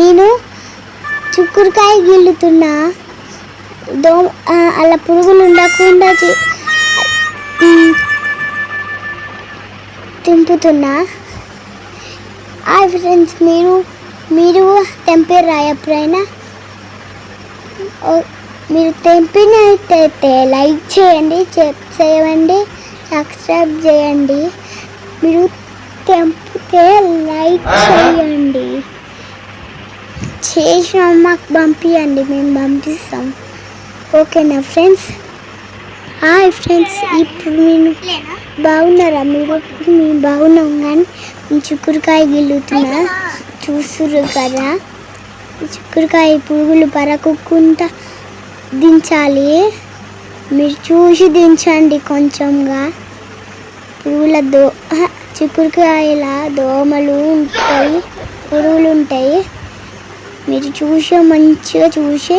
నేను చుక్కుడుకాయ గిల్లుతున్నా. దో ఆ, అలా పురుగులు ఉండకుండా తెంపుతున్నా. హాయ్ ఫ్రెండ్స్ మీరు మీరు తెంపారా ఎప్పుడైనా. మీరు తెంపినట్టయితే లైక్ చేయండి చెప్ చేయండి సబ్స్క్రైబ్ చేయండి. మీరు తెంపితే లైక్ చేయండి. చేసిన మాకు పంపించండి మేము పంపిస్తాం. ఓకేనా ఫ్రెండ్స్? హాయ్ ఫ్రెండ్స్ ఇప్పుడు నేను బాగున్నారా? మీరు మేము బాగున్నాం కానీ చిక్కుడుకాయ చుక్కుడుకాయ గిల్లుతున్నా? చూస్తుర్రు కదా? చిక్కుడుకాయ పురుగులు పరకుకుంటా దించాలి. మీరు చూసి దించండి కొంచెంగా. పురుగుల దో చిక్కుడుకాయల దోమలు ఉంటాయి పురుగులు ఉంటాయి. మీరు చూసి మంచిగా చూసి